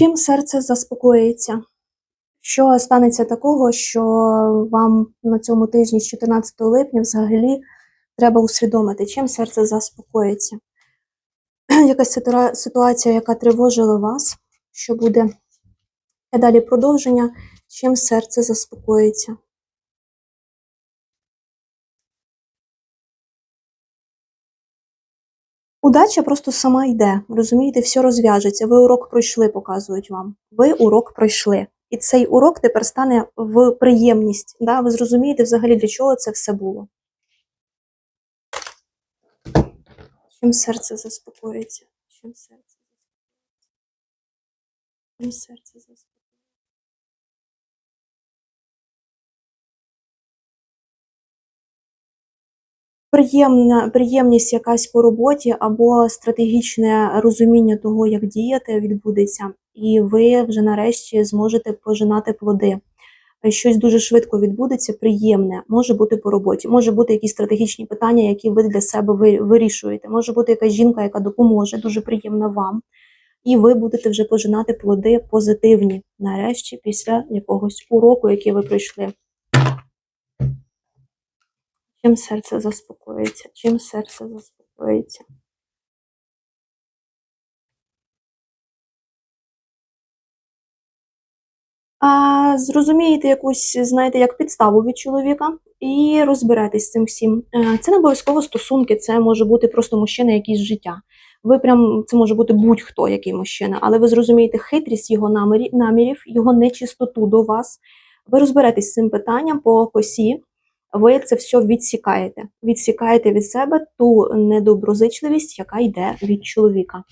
Чим серце заспокоїться? Що станеться такого, що вам на цьому тижні з 14 липня взагалі треба усвідомити, чим серце заспокоїться? Якась ситуація, яка тривожила вас, що буде і далі продовження, чим серце заспокоїться? Удача просто сама йде, розумієте, все розв'яжеться. Ви урок пройшли, показують вам. Ви урок пройшли. І цей урок тепер стане в приємність. Да? Ви зрозумієте взагалі, для чого це все було. Чим серце заспокоїться? Чим серце заспокоїться? Чим серце заспокоїться? Приємна, приємність якась по роботі або стратегічне розуміння того, як діяти, відбудеться, і ви вже нарешті зможете пожинати плоди. Щось дуже швидко відбудеться, приємне, може бути по роботі, може бути якісь стратегічні питання, які ви для себе ви- вирішуєте. Може бути якась жінка, яка допоможе, дуже приємна вам. І ви будете вже пожинати плоди позитивні, нарешті, після якогось уроку, який ви пройшли. Чим серце заспокоїться? Чим серце заспокоїться? А, зрозумієте якусь, знаєте, як підставу від чоловіка і розберетесь з цим всім. Е, Це не обов'язково стосунки, це може бути просто мужчина якийсь життя. Ви прям це може бути будь-хто, який мужчина, але ви зрозумієте хитрість його намірів, його нечистоту до вас. Ви розберетесь з цим питанням по косі. Ви це все відсікаєте. Відсікаєте від себе ту недоброзичливість, яка йде від чоловіка.